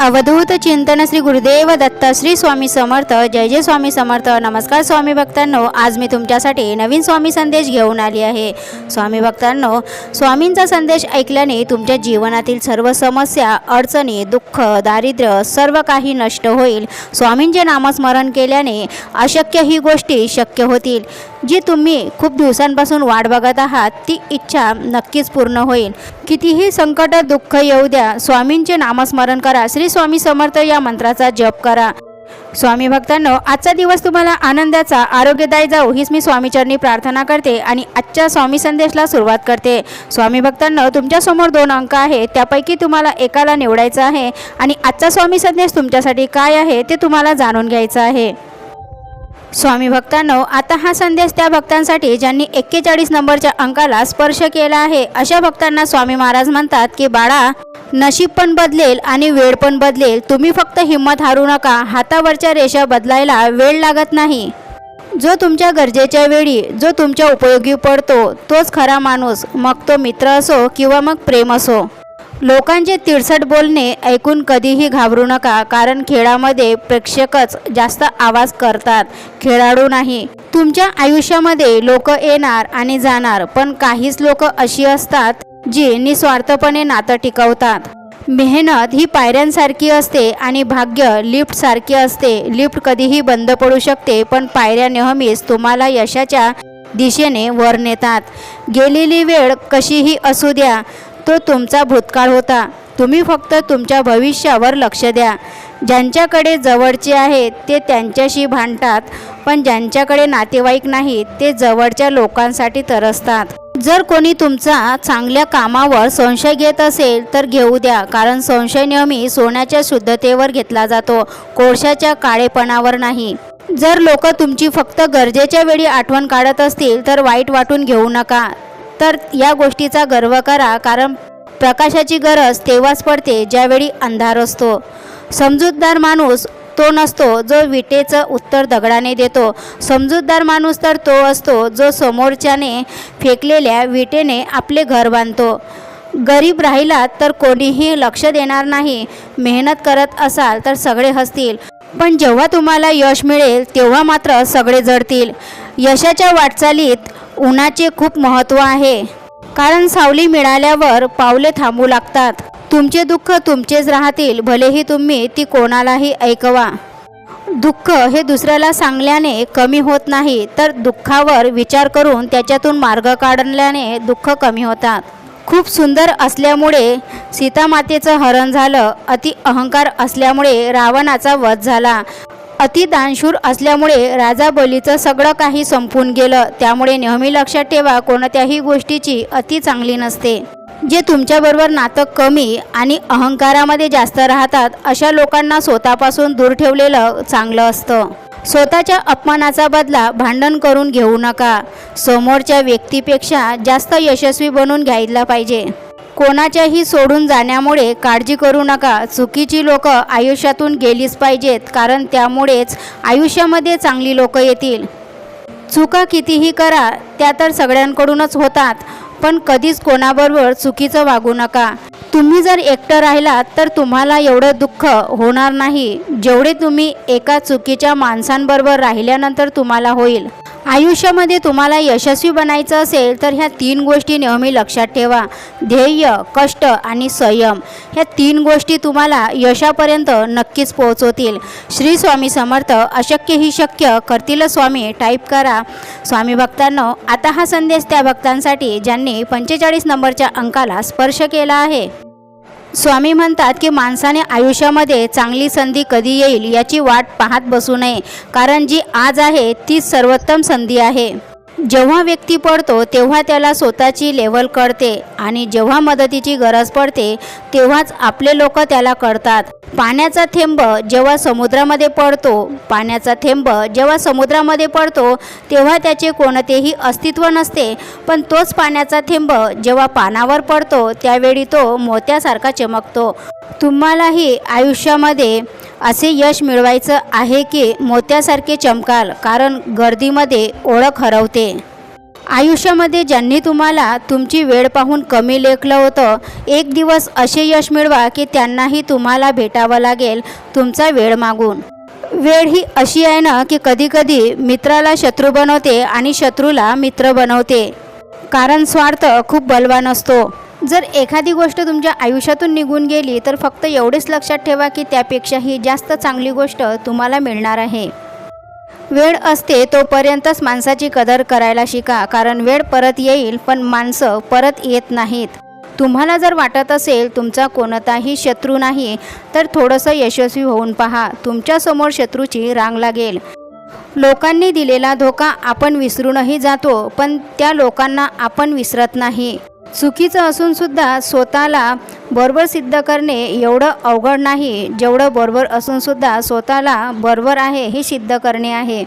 अवधूत चिंतन श्री गुरुदेव दत्त श्री स्वामी समर्थ जय जय स्वामी समर्थ. नमस्कार स्वामी भक्तांनो आज मी तुमच्यासाठी नवीन स्वामी संदेश घेऊन आली आहे. स्वामी भक्तांनो स्वामींचा संदेश ऐकल्याने तुमच्या जीवनातील सर्व समस्या अडचणी दुःख दारिद्र्य सर्व काही नष्ट होईल. स्वामींचे नामस्मरण केल्याने अशक्य ही गोष्टी शक्य होतील. जी तुम्ही खूप दिवसांपासून वाट बघत आहात ती इच्छा नक्कीच पूर्ण होईल. कितीही संकट दुःख येऊ द्या स्वामींचे नामस्मरण करा श्री स्वामी समर्थ या मंत्राचा जप करा. स्वामी भक्तांनो आजचा दिवस तुम्हाला आनंदाचा आरोग्यदायी जाऊ हीच मी स्वामीचरणी प्रार्थना करते आणि आजच्या स्वामी संदेशला सुरुवात करते. स्वामी भक्तांनो तुमच्यासमोर दोन अंक आहेत त्यापैकी तुम्हाला एकाला निवडायचं आहे आणि आजचा स्वामी संदेश तुमच्यासाठी काय आहे ते तुम्हाला जाणून घ्यायचं आहे. स्वामी भक्तांनो आता हा संदेश त्या भक्तांसाठी ज्यांनी एक्केचाळीस नंबरच्या अंकाला स्पर्श केला आहे अशा भक्तांना स्वामी महाराज म्हणतात की बाळा नशीब पण बदलेल आणि वेळ पण बदलेल. तुम्ही फक्त हिंमत हारू नका. हातावरच्या रेषा बदलायला वेळ लागत नाही. जो तुमच्या गरजेच्या वेळी जो तुमच्या उपयोगी पडतो तोच खरा माणूस. मग तो मित्र असो किंवा मग प्रेम असो. लोकांचे तिरसट बोलणे ऐकून कधीही घाबरू नका कारण खेळामध्ये प्रेक्षकच जास्त आवाज करतात. खेळाडू नाही. तुमच्या आयुष्यामध्ये लोक येणार आणि जाणार पण काहीच लोक अशी असतात जी निस्वार्थपणे नातं टिकवतात. मेहनत ही पायऱ्यांसारखी असते आणि भाग्य लिफ्टसारखी असते. लिफ्ट कधीही बंद पडू शकते पण पायऱ्या नेहमीच तुम्हाला यशाच्या दिशेने वर नेतात. गेलेली वेळ कशीही असू द्या तो तुमचा भूतकाळ होता. तुम्ही फक्त तुमच्या भविष्यावर लक्ष द्या. ज्यांच्याकडे जवळचे आहेत ते त्यांच्याशी भांडतात. पण ज्यांच्याकडे नातेवाईक नाहीत ते जवळच्या लोकांसाठी तरसतात. जर कोणी तुमचा चांगल्या कामावर संशय घेत असेल तर घेऊ द्या. कारण संशय नेहमी सोन्याच्या शुद्धतेवर घेतला जातो कोळशाच्या काळेपणावर नाही. जर लोक तुमची फक्त गरजेच्या वेळी आठवण काढत असतील तर वाईट वाटून घेऊ नका. तर या गोष्टीचा गर्व करा कारण प्रकाशाची गरज तेव्हाच पडते ज्यावेळी अंधार असतो. समजूतदार माणूस तो नसतो जो विटेचं उत्तर दगडाने देतो. समजूतदार माणूस तर तो असतो जो समोरच्याने फेकलेल्या विटेने आपले घर बांधतो. गरीब राहिलात तर कोणीही लक्ष देणार नाही. मेहनत करत असाल तर सगळे हसतील. पण जेव्हा तुम्हाला यश मिळेल तेव्हा मात्र सगळे जडतील. यशाच्या वाटचालीत उन्हाचे खूप महत्त्व आहे. कारण सावली मिळाल्यावर पावले थांबू लागतात. तुमचे दुःख तुमचेच राहतील भलेही तुम्ही ती कोणालाही ऐकवा. दुःख हे दुसऱ्याला सांगल्याने कमी होत नाही तर दुःखावर विचार करून त्याच्यातून मार्ग काढल्याने दुःख कमी होतात. खूप सुंदर असल्यामुळे सीतामातेचं हरण झालं अति अहंकार असल्यामुळे रावणाचा वध झाला. अतिदानशूर असल्यामुळे राजा बलीचं सगळं काही संपून गेलं. त्यामुळे नेहमी लक्षात ठेवा कोणत्याही गोष्टीची अति चांगली नसते. जे तुमच्याबरोबर नातं कमी आणि अहंकारामध्ये जास्त राहतात अशा लोकांना स्वतःपासून दूर ठेवलेलं चांगलं असतं. स्वतःच्या अपमानाचा बदला भांडण करून घेऊ नका. समोरच्या व्यक्तीपेक्षा जास्त यशस्वी बनून घ्यायला पाहिजे. कोणाच्याही सोडून जाण्यामुळे काळजी करू नका. चुकीची लोक आयुष्यातून गेलीच पाहिजेत कारण त्यामुळेच आयुष्यामध्ये चांगली लोक येतील. चुका कितीही करा त्या तर सगळ्यांकडूनच होतात पण कधीच कोणाबरोबर चुकीचं वागू नका. तुम्ही जर एकटं राहिलात तर तुम्हाला एवढं दुःख होणार नाही. जेवढे तुम्ही एका चुकीच्या माणसांबरोबर राहिल्यानंतर तुम्हाला होईल. आयुष्यामध्ये तुम्हाला यशस्वी बनायचं असेल तर ह्या तीन गोष्टी नेहमी लक्षात ठेवा. ध्येय कष्ट आणि संयम. ह्या तीन गोष्टी तुम्हाला यशापर्यंत नक्कीच पोहोचवतील. श्री स्वामी समर्थ अशक्य ही शक्य करतील स्वामी टाईप करा. स्वामी भक्तांनो आता हा संदेश त्या भक्तांसाठी ज्यांनी पंचेचाळीस नंबरच्या अंकाला स्पर्श केला आहे. स्वामी म्हणतात की माणसाने आयुष्यामध्ये चांगली संधी कधी येईल याची वाट पाहत बसू नये कारण जी आज आहे तीच सर्वोत्तम संधी आहे. जेव्हा व्यक्ती पडतो तेव्हा त्याला स्वतःची लेवल कळते आणि जेव्हा मदतीची गरज पडते तेव्हाच आपले लोक त्याला कळतात. पाण्याचा थेंब जेव्हा समुद्रामध्ये पडतो पाण्याचा थेंब जेव्हा समुद्रामध्ये पडतो तेव्हा त्याचे कोणतेही अस्तित्व नसते. पण तोच पाण्याचा थेंब जेव्हा पानावर पडतो त्यावेळी तो मोत्यासारखा चमकतो. तुम्हालाही आयुष्यामध्ये असे यश मिळवायचं आहे की मोत्यासारखे चमकाल कारण गर्दीमध्ये ओळख हरवते. आयुष्यामध्ये ज्यांनी तुम्हाला तुमची वेळ पाहून कमी लेखलं होतं एक दिवस असे यश मिळवा की त्यांनाही तुम्हाला भेटावं लागेल तुमचा वेळ मागून. वेळ ही अशी आहे ना की कधीकधी मित्राला शत्रू बनवते आणि शत्रूला मित्र बनवते. कारण स्वार्थ खूप बलवान असतो. जर एखादी गोष्ट तुमच्या आयुष्यातून निघून गेली तर फक्त एवढेच लक्षात ठेवा की त्यापेक्षाही जास्त चांगली गोष्ट तुम्हाला मिळणार आहे. वेळ असते तोपर्यंतच माणसाची कदर करायला शिका कारण वेळ परत येईल पण माणसं परत येत नाहीत. तुम्हाला जर वाटत असेल तुमचा कोणताही शत्रू नाही तर थोडंसं यशस्वी होऊन पहा. तुमच्यासमोर शत्रूची रांग लागेल. लोकांनी दिलेला धोका आपण विसरूनही जातो पण त्या लोकांना आपण विसरत नाही. चुकीचं असून सुद्धा स्वतःला बरोबर सिद्ध करणे एवढं अवघड नाही. जेवढं बरोबर असूनसुद्धा स्वतःला बरोबर आहे हे सिद्ध करणे आहे.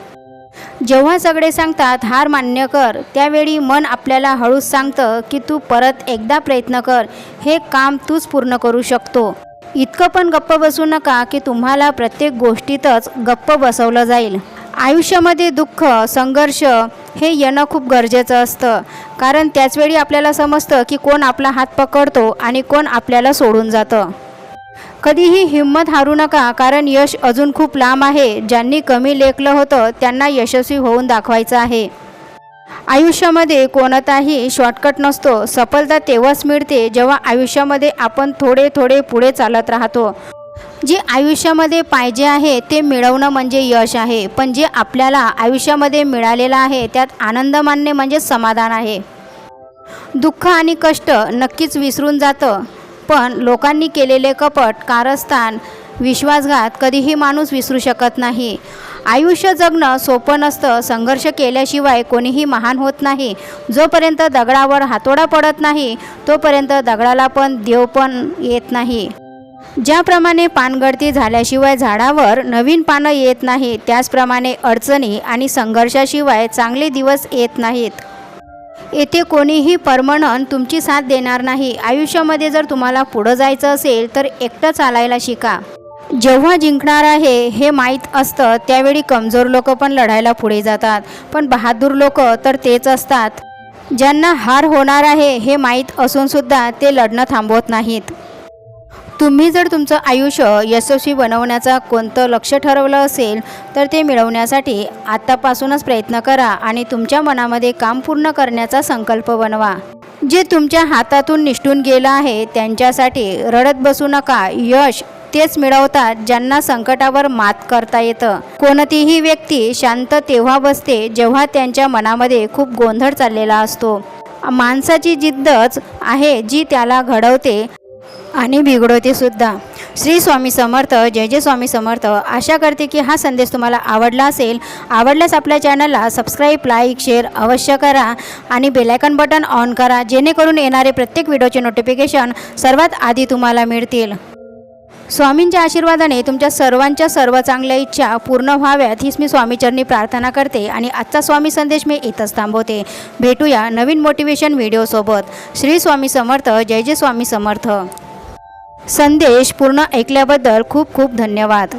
जेव्हा सगळे सांगतात हार मान्य कर त्यावेळी मन आपल्याला हळूच सांगतं की तू परत एकदा प्रयत्न कर. हे काम तूच पूर्ण करू शकतो. इतकं पण गप्प बसू नका की तुम्हाला प्रत्येक गोष्टीतच गप्प बसवलं जाईल. आयुष्यामध्ये दुःख संघर्ष हे येणं खूप गरजेचं असतं. कारण त्याचवेळी आपल्याला समजतं की कोण आपला हात पकडतो आणि कोण आपल्याला सोडून जातं. कधीही हिंमत हारू नका कारण यश अजून खूप लांब आहे. ज्यांनी कमी लेखलं होतं त्यांना यशस्वी होऊन दाखवायचं आहे. आयुष्यामध्ये कोणताही शॉर्टकट नसतो. सफलता तेव्हाच मिळते जेव्हा आयुष्यामध्ये आपण थोडे थोडे पुढे चालत राहतो. जे आयुष्यामध्ये पाहिजे आहे ते मिळवणं म्हणजे यश आहे. पण जे आपल्याला आयुष्यामध्ये मिळालेलं आहे त्यात आनंद मानणे म्हणजे समाधान आहे. दुःख आणि कष्ट नक्कीच विसरून जातं. पण लोकांनी केलेले कपट कारस्थान विश्वासघात कधीही माणूस विसरू शकत नाही. आयुष्य जगणं सोपं नसतं. संघर्ष केल्याशिवाय कोणीही महान होत नाही. जोपर्यंत दगडावर हातोडा पडत नाही तोपर्यंत दगडाला पण देव पण येत नाही. ज्याप्रमाणे पानगळती झाल्याशिवाय झाडावर नवीन पानं येत नाही त्याचप्रमाणे अडचणी आणि संघर्षाशिवाय चांगले दिवस येत नाहीत. येथे कोणीही परमनंट तुमची साथ देणार नाही. आयुष्यामध्ये जर तुम्हाला पुढं जायचं असेल तर एकटं चालायला शिका. जेव्हा जिंकणार आहे हे माहीत असतं त्यावेळी कमजोर लोक पण लढायला पुढे जातात. पण बहादूर लोक तर तेच असतात. ज्यांना हार होणार आहे हे माहीत असूनसुद्धा ते लढणं थांबवत नाहीत. तुम्ही जर तुमचं आयुष्य यशस्वी बनवण्याचा कोणतं लक्ष ठरवलं असेल तर ते मिळवण्यासाठी आत्तापासूनच प्रयत्न करा आणि तुमच्या मनामध्ये काम पूर्ण करण्याचा संकल्प बनवा. जे तुमच्या हातातून निष्ठून गेलं आहे त्यांच्यासाठी रडत बसू नका. यश तेच मिळवतात ज्यांना संकटावर मात करता येतं. कोणतीही व्यक्ती शांत तेव्हा बसते जेव्हा त्यांच्या मनामध्ये खूप गोंधळ चाललेला असतो. माणसाची जिद्दच आहे जी त्याला घडवते आणि बिघडवते सुद्धा. श्री स्वामी समर्थ जय जय स्वामी समर्थ. आशा करते की हा संदेश तुम्हाला आवडला असेल. आवडल्यास आपल्या चॅनलला सबस्क्राईब लाईक शेअर अवश्य करा आणि बेलायकन बटन ऑन करा जेणेकरून येणारे प्रत्येक व्हिडिओचे नोटिफिकेशन सर्वात आधी तुम्हाला मिळतील. स्वामींच्या आशीर्वादाने तुमच्या सर्वांच्या सर्व चांगल्या इच्छा पूर्ण व्हाव्यात हीच मी स्वामीचरणी प्रार्थना करते आणि आजचा स्वामी संदेश मी इथंच थांबवते. भेटूया नवीन मोटिवेशन व्हिडिओसोबत श्री स्वामी समर्थ जय जय स्वामी समर्थ. संदेश पूर्ण ऐकल्याबद्दल खूप खूप धन्यवाद.